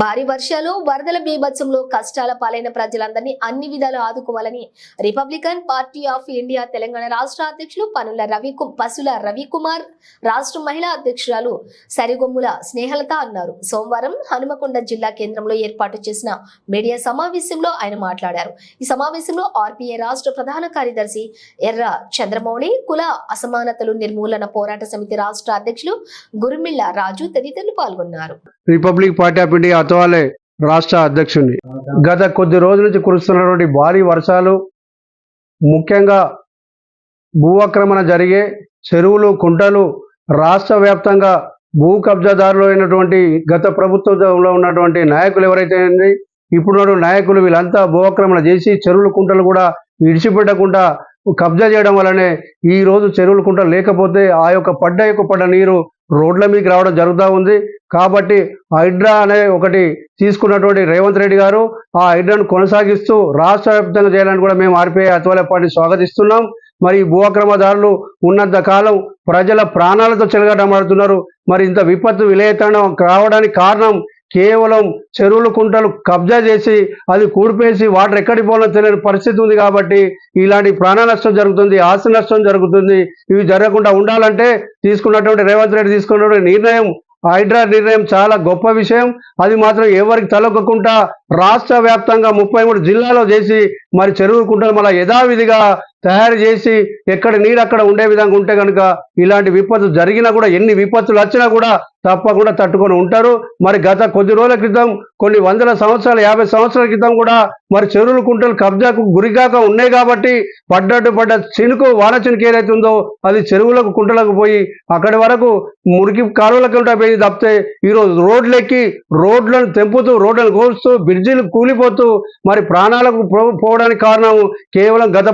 భారీ వర్షాలు వరదల బీభత్సంలో కష్టాల పాలైన ప్రజలందరినీ అన్ని విధాలు ఆదుకోవాలని republican party of India Telangana రాష్ట్ర అధ్యక్షులు పనుల రవి పసుల రవికుమార్ రాష్ట్ర మహిళా అధ్యక్షురాలు సరిగొమ్ముల స్నేహలత అన్నారు. సోమవారం హనుమకొండ జిల్లా కేంద్రంలో ఏర్పాటు చేసిన మీడియా సమావేశంలో ఆయన మాట్లాడారు. ఈ సమావేశంలో ఆర్పీఐ రాష్ట్ర ప్రధాన కార్యదర్శి ఎర్ర చంద్రమౌళి కుల అసమానతలు నిర్మూలన పోరాట సమితి రాష్ట్ర అధ్యక్షులు గురుమిళ్ళ రాజు తదితరులు పాల్గొన్నారు. Republic party of India Athawale రాష్ట్ర అధ్యక్షుడిని గత కొద్ది రోజుల నుంచి కురుస్తున్నటువంటి భారీ వర్షాలు ముఖ్యంగా భూఆక్రమణ జరిగే చెరువులు కుంటలు రాష్ట్ర వ్యాప్తంగా భూ కబ్జాదారులు అయినటువంటి గత ప్రభుత్వంలో ఉన్నటువంటి నాయకులు ఎవరైతే ఉంది ఇప్పుడున్న నాయకులు వీళ్ళంతా భూఆక్రమణ చేసి చెరువులు కుంటలు కూడా విడిచిపెట్టకుండా కబ్జా చేయడం వల్లనే ఈ రోజు చెరువులు కుంటలు లేకపోతే ఆ యొక్క పడ్డ యొక్క పడ్డ నీరు రోడ్ల మీదకి రావడం జరుగుతూ ఉంది. కాబట్టి హైడ్రా అనే ఒకటి తీసుకున్నటువంటి రేవంత్ రెడ్డి గారు ఆ హైడ్రాను కొనసాగిస్తూ రాష్ట్ర వ్యాప్తంగా చేయాలని కూడా మేము ఆర్పీఐ అత్వాల పార్టీ స్వాగతిస్తున్నాం. మరి ఈ భూ అక్రమదారులు ఉన్నంత కాలం ప్రజల ప్రాణాలతో చెలగాటమాడుతున్నారు. మరి ఇంత విపత్తు విలేతనం రావడానికి కారణం కేవలం చెరువులు కుంటలు కబ్జా చేసి అది కూడిపేసి వాటర్ ఎక్కడికి పోవాలో తెలియని పరిస్థితి ఉంది కాబట్టి ఇలాంటి ప్రాణ నష్టం జరుగుతుంది ఆస్తి నష్టం జరుగుతుంది. ఇవి జరగకుండా ఉండాలంటే తీసుకున్నటువంటి రేవంత్ రెడ్డి తీసుకున్నటువంటి నిర్ణయం హైడ్రా నిర్ణయం చాలా గొప్ప విషయం. అది మాత్రం ఎవరికి తలొక్కకుండా రాష్ట్ర వ్యాప్తంగా ముప్పై మూడు జిల్లాలో చేసి మరి చెరువు కుంటలు మళ్ళీ యథావిధిగా తయారు చేసి ఎక్కడ నీరు అక్కడ ఉండే విధంగా ఉంటే కనుక ఇలాంటి విపత్తు జరిగినా కూడా ఎన్ని విపత్తులు వచ్చినా కూడా తప్పకుండా తట్టుకొని ఉంటారు. మరి గత కొద్ది రోజుల క్రితం కొన్ని వందల సంవత్సరాలు యాభై సంవత్సరాల క్రితం కూడా మరి చెరువులు కుంటలు కబ్జాకు గురికాక ఉన్నాయి కాబట్టి పడ్డట్టు పడ్డ చినుకు వాన చినుకు ఏదైతే ఉందో అది చెరువులకు కుంటలకు పోయి అక్కడి వరకు మురికి కాలువలకు ఉంటా పోయి తప్పితే ఈరోజు రోడ్లు ఎక్కి రోడ్లను తెంపుతూ రోడ్లను కోస్తూ బ్రిడ్జిలు కూలిపోతూ మరి ప్రాణాలకు పోవడానికి కారణం కేవలం గత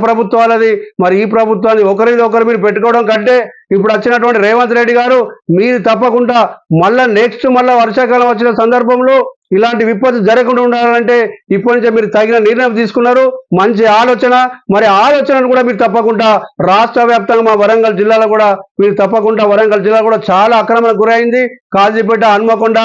ప్రభుత్వాలది మరి ఈ ప్రభుత్వాన్ని ఒకరి ఒకరు ఒకరి మీరు పెట్టుకోవడం కంటే ఇప్పుడు వచ్చినటువంటి రేవంత్ రెడ్డి గారు మీరు తప్పకుండా మళ్ళా నెక్స్ట్ మళ్ళా వర్షాకాలం వచ్చిన సందర్భంలో ఇలాంటి విపత్తు జరగకుండా ఉండాలంటే ఇప్పటి నుంచే మీరు తగిన నిర్ణయం తీసుకున్నారు. మంచి ఆలోచన. మరి ఆలోచనను కూడా మీరు తప్పకుండా రాష్ట్ర వ్యాప్తంగా మా వరంగల్ జిల్లాలో కూడా మీరు తప్పకుండా వరంగల్ జిల్లా కూడా చాలా ఆక్రమణకు గురైంది. కాజీపేట హన్మకొండ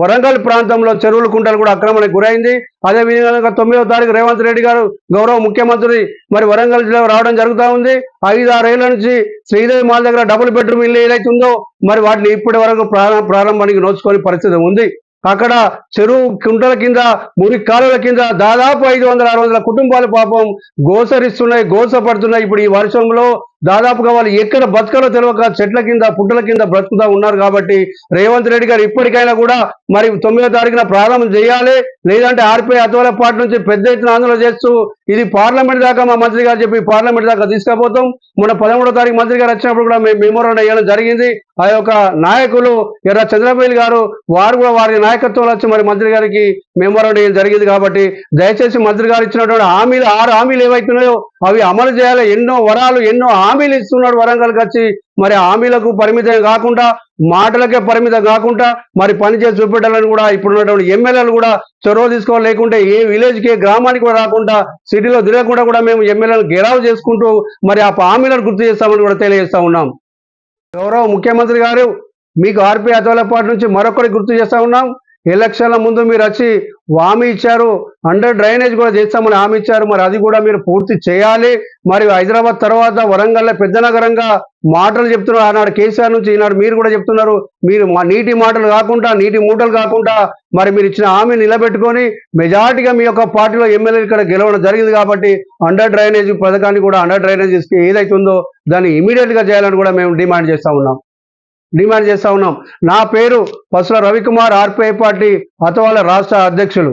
వరంగల్ ప్రాంతంలో చెరువుల కుంటలు కూడా ఆక్రమణకు గురైంది. అదే విధంగా తొమ్మిదవ తారీఖు రేవంత్ రెడ్డి గారు గౌరవ ముఖ్యమంత్రి మరి వరంగల్ జిల్లా రావడం జరుగుతూ ఉంది. ఐదు ఆరేళ్ళ నుంచి శ్రీదేవి మాల్ దగ్గర డబుల్ బెడ్రూమ్ ఇల్లు ఏదైతే ఉందో మరి వాటిని ఇప్పటి వరకు ప్రారంభానికి నోచుకొని పరిస్థితి ఉంది. అక్కడ చెరువు కుంటల కింద మురికి కాలువల కింద దాదాపు ఐదు వందల ఆరు వందల కుటుంబాలు పాపం గోసరిస్తున్నాయి గోసపడుతున్నాయి. ఇప్పుడు ఈ వర్షంలో దాదాపుగా వాళ్ళు ఎక్కడ బతకాలో తెలియక చెట్ల కింద పుట్టల కింద బ్రతుకుతా ఉన్నారు కాబట్టి రేవంత్ రెడ్డి గారు ఇప్పటికైనా కూడా మరి తొమ్మిదో తారీఖున ప్రారంభం చేయాలి. లేదంటే ఆర్పీ అతోల పార్టీ నుంచి పెద్ద ఎత్తున ఆందోళన చేస్తూ ఇది పార్లమెంట్ దాకా మా మంత్రి గారు చెప్పి పార్లమెంట్ దాకా తీసుకుపోతాం. మొన్న పదమూడో తారీఖు మంత్రి గారు వచ్చినప్పుడు కూడా మేము మెమోరాండం వేయడం జరిగింది. ఆ యొక్క నాయకులు ఎర్ర చంద్రబాబు గారు వారు కూడా వారి నాయకత్వంలో వచ్చి మరి మంత్రి గారికి మెమోరాండం వేయడం జరిగింది కాబట్టి దయచేసి మంత్రి గారు ఇచ్చినటువంటి హామీలు ఆరు హామీలు ఏవైతున్నాయో అవి అమలు చేయాలి. ఎన్నో వరాలు ఎన్నో హామీలు ఇస్తున్నాడు వరంగల్కి వచ్చి మరి హామీలకు పరిమితం కాకుండా మాటలకే పరిమితం కాకుండా మరి పని చేసి చూపెట్టాలని కూడా ఇప్పుడున్నటువంటి ఎమ్మెల్యేలు కూడా చొరవ తీసుకోవాలి. లేకుంటే ఏ విలేజ్కి ఏ గ్రామానికి కూడా రాకుండా సిటీలో తిరగకుండా కూడా మేము ఎమ్మెల్యేలను గెరావు చేసుకుంటూ మరి ఆ హామీలను గుర్తు చేస్తామని కూడా తెలియజేస్తా ఉన్నాం. గౌరవ ముఖ్యమంత్రి గారు మీకు ఆర్పీ అతోలపాటి నుంచి మరొకటి గుర్తు చేస్తా ఉన్నాం. ఎలక్షన్ల ముందు మీరు వచ్చి హామీ ఇచ్చారు. అండర్ డ్రైనేజ్ కూడా చేస్తామని హామీ ఇచ్చారు. మరి అది కూడా మీరు పూర్తి చేయాలి. మరి హైదరాబాద్ తర్వాత వరంగల్లో పెద్ద నగరంగా మాటలు చెప్తున్నారు. ఆనాడు కేసీఆర్ నుంచి ఈనాడు మీరు కూడా చెప్తున్నారు. మీరు మా నీటి మాటలు కాకుండా నీటి మూటలు కాకుండా మరి మీరు ఇచ్చిన హామీ నిలబెట్టుకొని మెజార్టీగా మీ యొక్క పార్టీలో ఎమ్మెల్యే ఇక్కడ గెలవడం జరిగింది కాబట్టి అండర్ డ్రైనేజ్ పథకాన్ని కూడా అండర్ డ్రైనేజ్ ఏదైతే ఉందో దాన్ని ఇమీడియట్గా చేయాలని కూడా మేము డిమాండ్ చేస్తా ఉన్నాం. డిమాండ్ చేస్తా ఉన్నాం. నా పేరు పసుల రవికుమార్ ఆర్పీఐ పార్టీ అతవాల రాష్ట్ర అధ్యక్షులు.